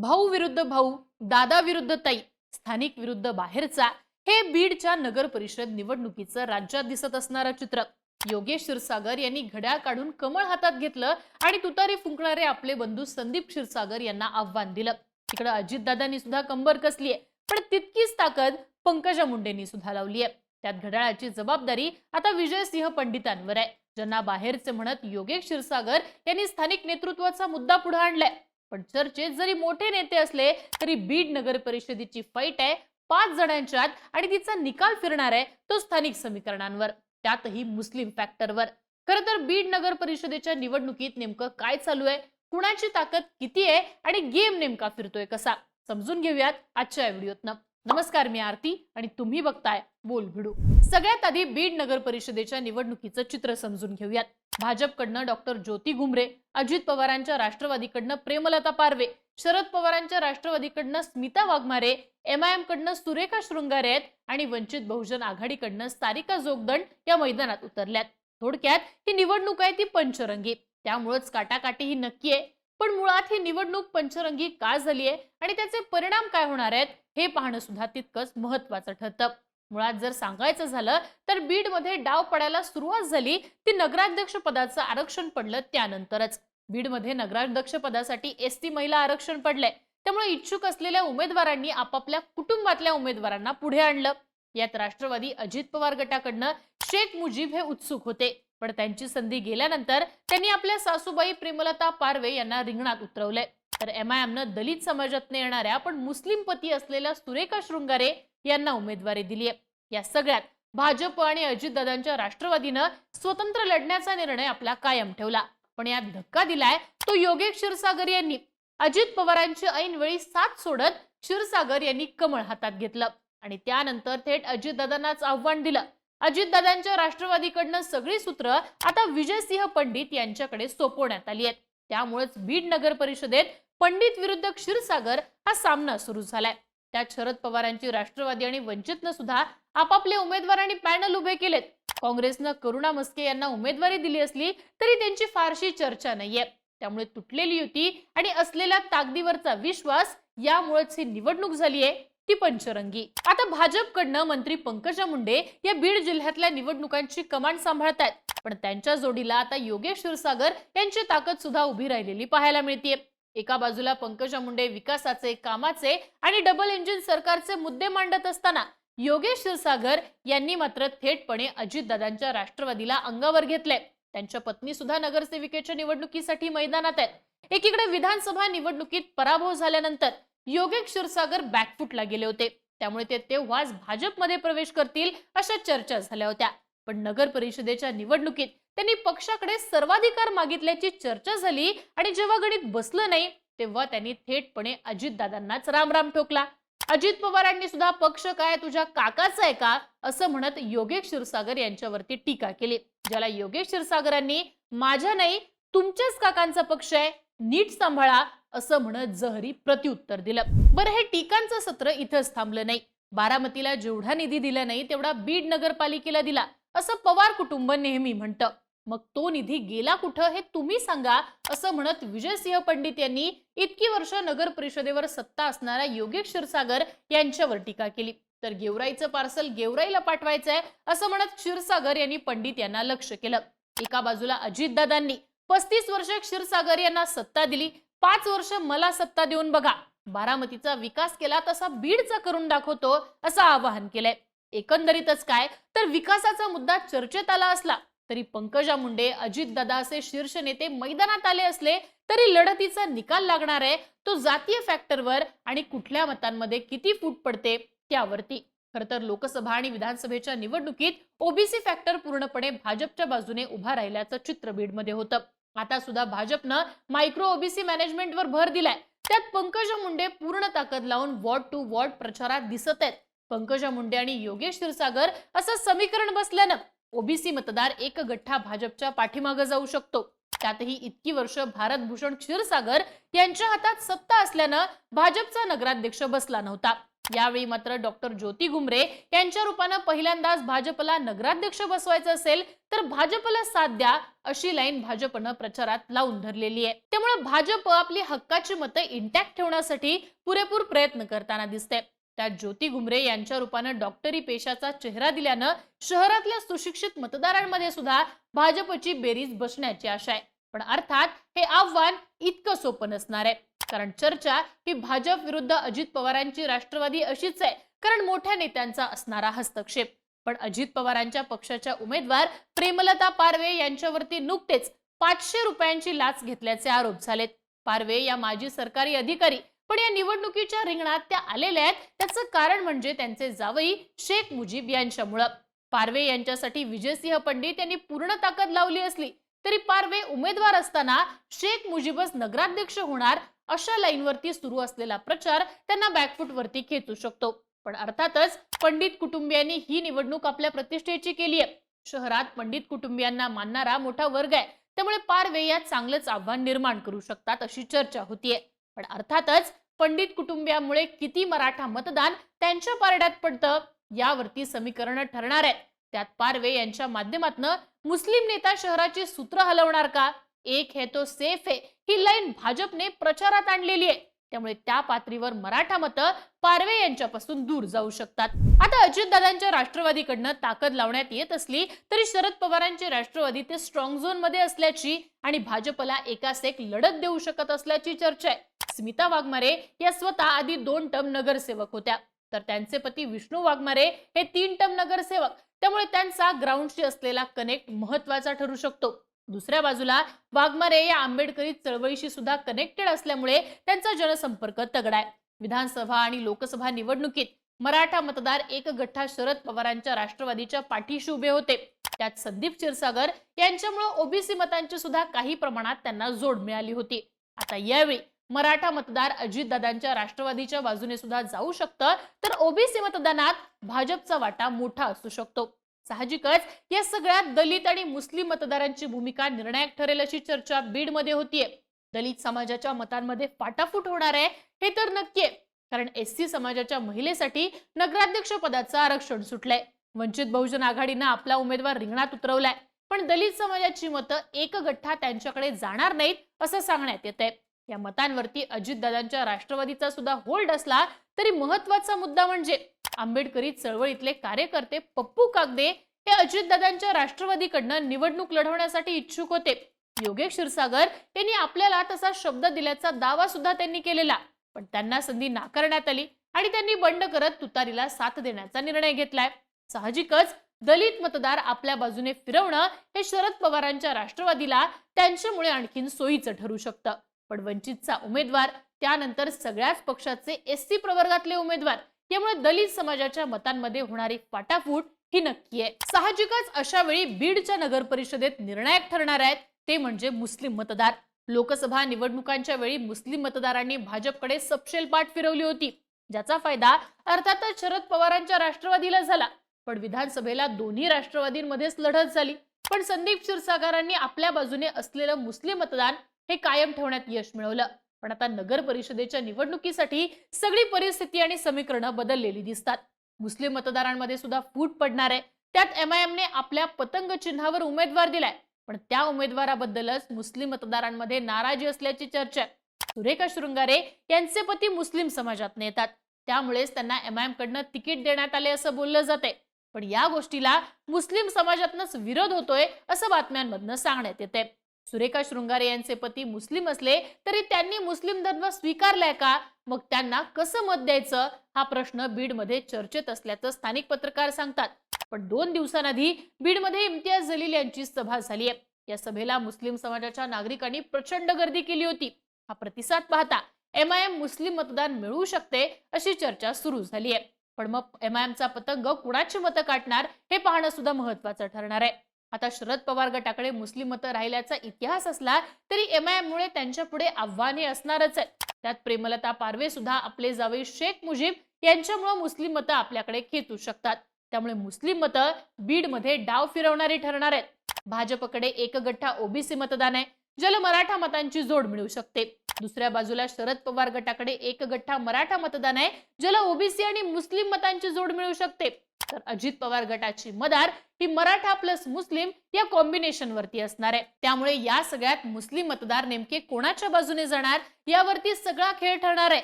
भाऊ विरुद्ध भाऊ दादा विरुद्ध ताई स्थानिक विरुद्ध बाहेरचा हे बीडच्या नगर परिषद निवडणुकीचं राज्यात दिसत असणारं चित्र. योगेश क्षीरसागर यांनी घड्याळ काढून कमळ हातात घेतलं आणि तुतारी फुंकणारे आपले बंधू संदीप क्षीरसागर यांना आव्हान दिलं. तिकडे अजितदादांनी सुद्धा कंबर कसली आहे पण तितकीच ताकद पंकजा मुंडेंनी सुद्धा लावली आहे त्यात घड्याळाची जबाबदारी आता विजयसिंह पंडितांवर आहे. ज्यांना बाहेरचे म्हणत योगेश क्षीरसागर यांनी स्थानिक नेतृत्वाचा मुद्दा पुढे आणलाय. पण चर्चेत जरी मोठे नेते असले तरी बीड नगर परिषदेची फाईट आहे. पाच जणांच्यात आणि तिचा निकाल फिरणार आहे तो स्थानिक समीकरणांवर त्यातही मुस्लिम फॅक्टरवर खरं तर बीड नगर परिषदेच्या निवडणुकीत नेमकं काय चालू आहे? कुणाची ताकद किती आहे? आणि गेम नेमका फिरतोय कसा? समजून घेऊयात आजच्या या व्हिडिओतनं. नमस्कार मी आरती आणि तुम्ही बघताय बोल भिडू सगळ्यात आधी बीड नगर परिषदेच्या निवडणुकीचं चित्र समजून घेऊयात. भाजपकडनं डॉक्टर ज्योती घुमरे अजित पवारांच्या राष्ट्रवादीकडनं प्रेमलता पारवे शरद पवारांच्या राष्ट्रवादीकडनं स्मिता वाघमारे एमआयएम कडनं सुरेखा शृंगारे आहेत आणि वंचित बहुजन आघाडीकडनं सारिका जोगदंड या मैदानात उतरल्यात. थोडक्यात ही निवडणूक आहे ती पंचरंगी. त्यामुळेच काटाकाटी ही नक्की आहे. पण मुळात ही निवडणूक पंचरंगी का झाली आहे आणि त्याचे परिणाम काय होणार आहेत हे पाहणं सुद्धा तितकंच महत्वाचं ठरतं. मुळात जर सांगायचं झालं तर बीडमध्ये डाव पडायला सुरुवात झाली ती नगराध्यक्ष पदाचं आरक्षण पडलं त्यानंतरच. बीडमध्ये नगराध्यक्ष पदासाठी एस टी महिला आरक्षण पडलंय. त्यामुळे इच्छुक असलेल्या उमेदवारांनी आपापल्या कुटुंबातल्या उमेदवारांना पुढे आणलं. यात राष्ट्रवादी अजित पवार गटाकडनं शेख मुजीब हे उत्सुक होते. पण त्यांची संधी गेल्यानंतर त्यांनी आपल्या सासूबाई प्रेमलता पारवे यांना रिंगणात उतरवलंय. तर एमआयएमनं दलित समाजात येणाऱ्या पण मुस्लिम पती असलेल्या सुरेखा शृंगारे यांना उमेदवारी दिली आहे. या सगळ्यात भाजप आणि अजितदादांच्या राष्ट्रवादीनं स्वतंत्र लढण्याचा निर्णय आपला कायम ठेवला. पण यात धक्का दिलाय तो योगेश क्षीरसागर यांनी. अजित पवारांची ऐनवेळी साथ सोडत क्षीरसागर यांनी कमळ हातात घेतलं आणि त्यानंतर थेट अजितदादांनाच आव्हान दिलं. अजितदादांच्या राष्ट्रवादीकडनं सगळी सूत्र आता विजयसिंह पंडित यांच्याकडे सोपवण्यात आली आहेत. त्यामुळेच बीड नगर परिषदेत पंडित विरुद्ध क्षीरसागर हा सामना सुरू झालाय. त्यात शरद पवारांची राष्ट्रवादी आणि वंचितनं सुद्धा आपापले उमेदवार आणि पॅनल उभे केलेत. काँग्रेसनं करुणा मस्के यांना उमेदवारी दिली असली तरी त्यांची फारशी चर्चा नाहीये. त्यामुळे तुटलेली युती आणि असलेल्या ताकदीवरचा विश्वास यामुळेच ही निवडणूक झालीये ती पंचरंगी. आता भाजपकडनं मंत्री पंकजा मुंडे या बीड जिल्ह्यातल्या निवडणुकांची कमांड सांभाळतायत. पण त्यांच्या जोडीला आता योगेश क्षीरसागर यांची ताकद सुद्धा उभी राहिलेली पाहायला मिळतीये. एका बाजूला पंकजा मुंडे विकासाचे कामाचे आणि डबल इंजिन सरकारचे मुद्दे मांडत असताना योगेश क्षीरसागर यांनी मात्र थेटपणे अजितदादांच्या राष्ट्रवादीला अंगावर घेतले. त्यांच्या पत्नी सुद्धा नगरसेविकेच्या निवडणुकीसाठी मैदानात आहेत. एकीकडे विधानसभा निवडणुकीत पराभव झाल्यानंतर योगेश क्षीरसागर बॅकफुटला गेले होते. त्यामुळे ते तेव्हाच भाजपमध्ये प्रवेश करतील अशा चर्चा झाल्या होत्या. पण नगर परिषदेच्या निवडणुकीत त्यांनी पक्षाकडे सर्वाधिकार मागितल्याची चर्चा झाली आणि जेव्हा गणित बसलं नाही तेव्हा त्यांनी थेटपणे अजितदादांनाच रामराम ठोकला. अजित पवारांनी सुद्धा पक्ष काय तुझ्या काकाचा आहे का? असं म्हणत योगेश क्षीरसागर यांच्यावरती टीका केली. ज्याला योगेश क्षीरसागरांनी माझ्या नाही तुमच्याच काकांचा पक्ष आहे नीट सांभाळा असं म्हणत जहरी प्रत्युत्तर दिलं. बरं हे टीकांचं सत्र इथंच थांबलं नाही. बारामतीला जेवढा निधी दिला नाही तेवढा बीड नगरपालिकेला दिला असं पवार कुटुंब नेहमी म्हणतं. मग तो निधी गेला कुठं हे तुम्ही सांगा असं म्हणत विजयसिंह पंडित यांनी इतकी वर्ष नगर परिषदेवर सत्ता असणाऱ्या योगेश क्षीरसागर यांच्यावर टीका केली. तर गेवराईचं पार्सल गेवराईला पाठवायचंय असं म्हणत क्षीरसागर यांनी पंडित यांना लक्ष केलं. एका बाजूला अजितदादांनी पस्तीस वर्ष क्षीरसागर यांना सत्ता दिली. पाच वर्ष मला सत्ता देऊन बघा. बारामतीचा विकास केला तसा बीडचा करून दाखवतो असं आवाहन केलंय. एकंदरीतच काय? तर विकासाचा मुद्दा चर्चेत आला असला तरी पंकजा मुंडे अजित दादाचे शीर्ष नेते मैदानात आले असले तरी लढतीचा निकाल लागणार आहे. तो जातीय फॅक्टरवर आणि कुठल्या मतांमध्ये किती फूट पडते त्यावरती. खर तर लोकसभा आणि विधानसभेच्या निवडणुकीत ओबीसी फॅक्टर पूर्णपणे भाजपच्या बाजूने उभा राहिल्याचं चित्र बीडमध्ये होतं. आता सुद्धा भाजपनं मायक्रो ओबीसी मॅनेजमेंटवर भर दिलाय. त्यात पंकजा मुंडे पूर्ण ताकद लावून वॉर्ड टू वॉर्ड प्रचारात दिसत आहेत. पंकजा मुंडे आणि योगेश क्षीरसागर असं समीकरण बसल्यानं ओबीसी मतदार एक गठ्ठा भाजपच्या पाठीमागे जाऊ शकतो. त्यातही इतकी वर्ष भारतभूषण क्षीरसागर यांच्या हातात सत्ता असल्यानं भाजपचा नगराध्यक्ष बसला नव्हता. यावेळी मात्र डॉक्टर ज्योती घुमरे यांच्या रूपानं पहिल्यांदाच भाजपला नगराध्यक्ष बसवायचं असेल तर भाजपला साथ द्या अशी लाईन भाजपनं प्रचारात लावून धरलेली आहे. त्यामुळे भाजप आपली हक्काची मतं इंटॅक्ट ठेवण्यासाठी पुरेपूर प्रयत्न करताना दिसते त्यात ज्योती घुमरे यांच्या रूपानं डॉक्टरी पेशाचा चेहरा दिल्यानं शहरातल्या सुशिक्षित मतदारांमध्ये सुद्धा भाजपची बेरीज बसण्याची आशा आहे. पण अर्थात हे आव्हान इतकं सोपं नसणार आहे. कारण चर्चा ही भाजप विरुद्ध अजित पवारांची राष्ट्रवादी अशीच आहे. कारण मोठ्या नेत्यांचा असणारा हस्तक्षेप. पण अजित पवारांच्या पक्षाच्या उमेदवार प्रेमलता पारवे यांच्यावरती नुकतेच पाचशे रुपयांची लाच घेतल्याचे आरोप झालेत. पारवे या माजी सरकारी अधिकारी पण या निवडणुकीच्या रिंगणात त्या आलेल्या आहेत. त्याचं कारण म्हणजे त्यांचे जावई शेख मुजीब यांच्यामुळं. पारवे यांच्यासाठी विजयसिंह पंडित यांनी पूर्ण ताकद लावली असली तरी पारवे उमेदवार असताना शेख मुजीबच नगराध्यक्ष होणार अशा लाईनवरती सुरू असलेला प्रचार त्यांना बॅकफूट वरती खेचू शकतो. पण अर्थातच पंडित कुटुंबियांनी ही निवडणूक आपल्या प्रतिष्ठेची केली आहे शहरात पंडित कुटुंबियांना मानणारा मोठा वर्ग आहे. त्यामुळे पारवे यात चांगलंच आव्हान निर्माण करू शकतात अशी चर्चा होतीये. पण अर्थातच पंडित कुटुंबियामुळे किती मराठा मतदान त्यांच्या पारड्यात पडतं यावरती समीकरण ठरणार आहेत. त्यात पारवे यांच्या माध्यमातून मुस्लिम नेता शहराची सूत्र हलवणार का? एक है तो सेफ है. ही लाईन भाजपने प्रचारात आणलेली आहे. त्यामुळे त्या पातळीवर मराठा मतं पारवे यांच्यापासून दूर जाऊ शकतात. आता अजितदादांच्या राष्ट्रवादीकडनं ताकद लावण्यात येत असली तरी शरद पवारांची राष्ट्रवादी ते स्ट्रॉंग झोनमध्ये असल्याची आणि भाजपला एकास एक लढत देऊ शकत असल्याची चर्चा आहे. स्मिता वाघमारे या स्वतः आधी दोन टर्म नगरसेवक होत्या. तर त्यांचे पती विष्णू वाघमारे हे तीन टर्म नगरसेवक. त्यामुळे त्यांचा ग्राउंडशी असलेला कनेक्ट महत्त्वाचा ठरू शकतो. दुसऱ्या बाजूला वाघमारे या आंबेडकरी चळवळीशी सुद्धा कनेक्टेड असल्यामुळे त्यांचा जनसंपर्क तगडा आहे विधानसभा आणि लोकसभा निवडणुकीत मराठा मतदार एक गठ्ठा शरद पवारांच्या राष्ट्रवादीच्या पाठीशी उभे होते. त्यात संदीप क्षीरसागर यांच्यामुळे ओबीसी मतांची सुद्धा काही प्रमाणात त्यांना जोड मिळाली होती. आता यावेळी मराठा मतदार अजितदादांच्या राष्ट्रवादीच्या बाजूने सुद्धा जाऊ शकतं तर ओबीसी मतदानात भाजपचा वाटा मोठा असू शकतो. साहजिकच या सगळ्यात दलित आणि मुस्लिम मतदारांची भूमिका निर्णायक ठरेल अशी चर्चा बीडमध्ये होतीये. दलित समाजाच्या मतांमध्ये फाटाफूट होणार आहे हे तर नक्की आहे. कारण एस सी समाजाच्या महिलेसाठी नगराध्यक्ष पदाचं आरक्षण सुटलंय. वंचित बहुजन आघाडीनं आपला उमेदवार रिंगणात उतरवलाय. पण दलित समाजाची मतं एक गठ्ठा त्यांच्याकडे जाणार नाहीत असं सांगण्यात येत आहे या मतांवरती अजितदादांच्या राष्ट्रवादीचा सुद्धा होल्ड असला तरी महत्त्वाचा मुद्दा म्हणजे आंबेडकरी चळवळीतले कार्यकर्ते पप्पू कागदे हे अजितदादांच्या राष्ट्रवादीकडनं निवडणूक लढवण्यासाठी इच्छुक होते. योगेश क्षीरसागर यांनी आपल्याला तसा शब्द दिल्याचा दावा सुद्धा त्यांनी केलेला. पण त्यांना संधी नाकारण्यात आली आणि त्यांनी बंड करत तुतारीला साथ देण्याचा निर्णय घेतलाय. साहजिकच दलित मतदार आपल्या बाजूने फिरवणं हे शरद पवारांच्या राष्ट्रवादीला त्यांच्यामुळे आणखीन सोयीचं ठरू शकतं. पण वंचितचा उमेदवार त्यानंतर सगळ्याच पक्षाचे एस सी प्रवर्गातले उमेदवार यामुळे दलित समाजाच्या मतांमध्ये होणारी फाटाफूट ही नक्की आहे. साहजिकच अशा वेळी बीडच्या नगर परिषदेत निर्णायक ठरणार आहेत ते म्हणजे मुस्लिम मतदार. लोकसभा निवडणुकांच्या वेळी मुस्लिम मतदारांनी भाजपकडे सपशेल पाठ फिरवली होती. ज्याचा फायदा अर्थातच शरद पवारांच्या राष्ट्रवादीला झाला. पण विधानसभेला दोन्ही राष्ट्रवादींमध्येच लढत झाली. पण संदीप क्षीरसागरांनी आपल्या बाजूने असलेलं मुस्लिम मतदान हे कायम ठेवण्यात यश मिळवलं. पण आता नगर परिषदेच्या निवडणुकीसाठी सगळी परिस्थिती आणि समीकरणं बदललेली दिसतात. मुस्लिम मतदारांमध्ये सुद्धा फूट पडणार आहे. त्यात एम आय एमने आपल्या पतंग चिन्हावर उमेदवार दिलाय. पण त्या उमेदवाराबद्दलच मुस्लिम मतदारांमध्ये नाराजी असल्याची चर्चा आहे. सुरेखा शृंगारे यांचे पती मुस्लिम समाजात येतात. त्यामुळेच त्यांना एम आय एम कडनं तिकीट देण्यात आले असं बोललं जाते पण या गोष्टीला मुस्लिम समाजातनच विरोध होतोय असं बातम्यांमधनं सांगण्यात येते सुरेखा शृंगारे यांचे पती मुस्लिम असले तरी त्यांनी मुस्लिम धर्म स्वीकारलाय का? मग त्यांना कसं मत द्यायचं? हा प्रश्न बीडमध्ये चर्चेत असल्याचं स्थानिक पत्रकार सांगतात. पण दोन दिवसांआधी बीडमध्ये इम्तियाज जलील यांची सभा झाली आहे या सभेला मुस्लिम समाजाच्या नागरिकांनी प्रचंड गर्दी केली होती. हा प्रतिसाद पाहता एम आय एम मुस्लिम मतदान मिळवू शकते अशी चर्चा सुरू झाली आहे पण मग एम आय एमचा पतंग कुणाची मतं काटणार हे पाहणं सुद्धा महत्वाचं ठरणार आहे. आता शरद पवार गटाकडे मुस्लिम मतं राहिल्याचा इतिहास असला तरी एम आय त्यांच्या पुढे आव्हाने असणारच आहे त्यात प्रेमलता पारवे सुद्धा आपले जावे शेख मुजीब यांच्यामुळे मुस्लिम मतं आपल्याकडे खेचू शकतात. त्यामुळे मुस्लिम मतं बीडमध्ये डाव फिरवणारी ठरणार आहेत. भाजपकडे एक गठ्ठा ओबीसी मतदान आहे. ज्याला मराठा मतांची जोड मिळू शकते. दुसऱ्या बाजूला शरद पवार गटाकडे एक गठ्ठा मराठा मतदान आहे. ज्याला ओबीसी आणि मुस्लिम मतांची जोड मिळू शकते. तर अजित पवार गटाची मदार ही मराठा प्लस मुस्लिम या कॉम्बिनेशन वरती असणार आहे. त्यामुळे या सगळ्यात मुस्लिम मतदार नेमके कोणाच्या बाजूने जाणार? यावरती सगळा खेळ ठरणार आहे.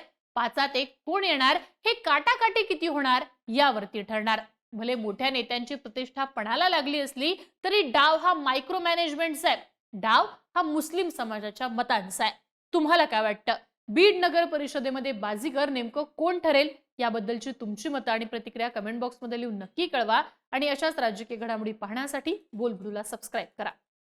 पाचात एक कोण येणार? हे काटाकाटी किती होणार? यावरती ठरणार. भले मोठ्या नेत्यांची प्रतिष्ठा पणाला लागली असली तरी डाव हा मायक्रो मॅनेजमेंटचा आहे. डाव हा मुस्लिम समाजाच्या मतांचा आहे. तुम्हाला काय वाटतं? बीड नगर परिषदेमध्ये बाजीगर नेमकं कोण ठरेल? याबद्दलची तुमची मतं आणि प्रतिक्रिया कमेंट बॉक्समध्ये लिहून नक्की कळवा. आणि अशाच राजकीय घडामोडी पाहण्यासाठी बोलबुडूला सबस्क्राईब करा.